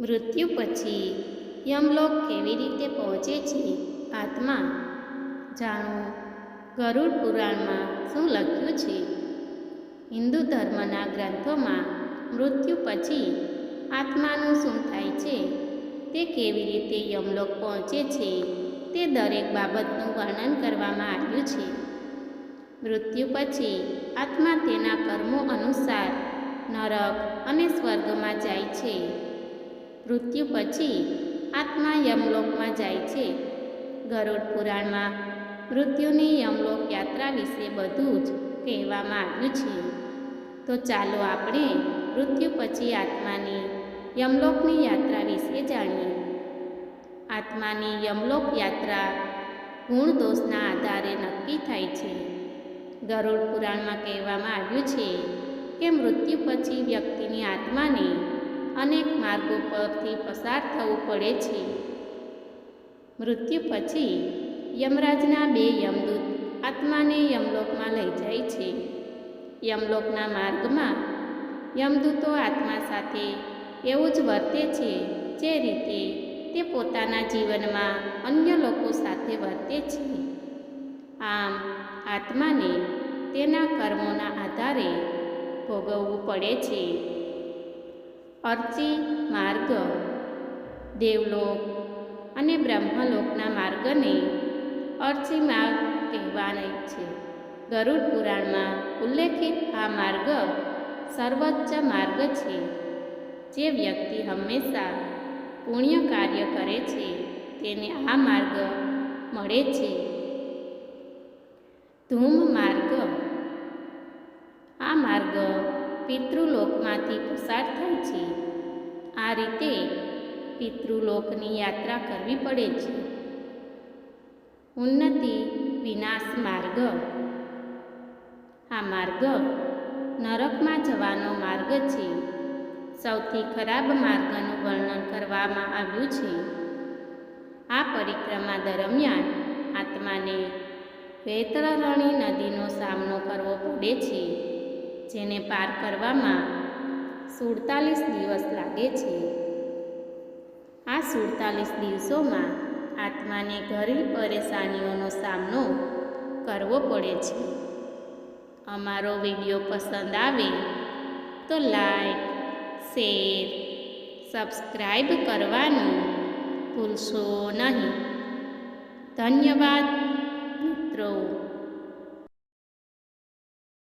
મૃત્યુ પછી યમલોક કેવી રીતે પહોંચે છે? આત્મા. જાણો, ગરુડ પુરાણમાં શું લખ્યું છે? હિન્દુ ધર્મના ગ્રંથોમાં મૃત્યુ પછી આત્માનું શું થાય છે? તે કેવી રીતે યમલોક પહોંચે છે? તે દરેક બાબતનું વર્ણન કરવામાં આવ્યું છે. મૃત્યુ પછી આત્મા તેના કર્મો અનુસાર નરક અને સ્વર્ગમાં જાય છે. મૃત્યુ પછી આત્મા યમલોકમાં જાય છે. ગરુડ પુરાણમાં મૃત્યુની યમલોક યાત્રા વિશે બધું જ કહેવામાં આવ્યું છે. તો ચાલો આપણે મૃત્યુ પછી આત્માની યમલોકની યાત્રા વિશે જાણીએ. આત્માની યમલોક યાત્રા ગુણ દોષના આધારે નક્કી થાય છે. ગરુડ પુરાણમાં કહેવામાં આવ્યું છે કે મૃત્યુ પછી વ્યક્તિની આત્માને અનેક માર્ગો પરથી પસાર થવું પડે છે. મૃત્યુ પછી યમરાજના બે યમદૂત આત્માને યમલોકમાં લઈ જાય છે. યમલોકના માર્ગમાં યમદૂતો આત્મા સાથે એવું જ વર્તે છે જે રીતે તે પોતાના જીવનમાં અન્ય લોકો સાથે વર્તે છે. આમ આત્માને તેના કર્મોના આધારે ભોગવવું પડે છે. અર્ચી માર્ગ. દેવલોક અને બ્રહ્મલોકના માર્ગને અર્ચી માર્ગ કહેવાય છે. ગરુડ પુરાણમાં ઉલ્લેખિત આ માર્ગ સર્વોચ્ચ માર્ગ છે, જે વ્યક્તિ હંમેશા પુણ્ય કાર્ય કરે છે, તેને આ માર્ગ મળે છે. ધૂમ માર્ગ પિતૃલોકમાંથી પસાર થાય છે. આ રીતે પિતૃલોકની યાત્રા કરવી પડે છે. ઉન્નતિ વિનાશ માર્ગ. આ માર્ગ નરકમાં જવાનો માર્ગ છે. સૌથી ખરાબ માર્ગનું વર્ણન કરવામાં આવ્યું છે. આ પરિક્રમા દરમિયાન આત્માને વૈતરણી નદીનો સામનો કરવો પડે છે. જેને પાર કરવામાં સુડતાલીસ દિવસ લાગે છે. આ સુડતાલીસ દિવસોમાં આત્માને ઘણી પરેશાનીઓનો સામનો કરવો પડે છે. અમારો વીડિયો પસંદ આવે તો લાઈક, શેર સબસ્ક્રાઈબ કરવાનું ભૂલશો નહીં. ધન્યવાદ મિત્રો.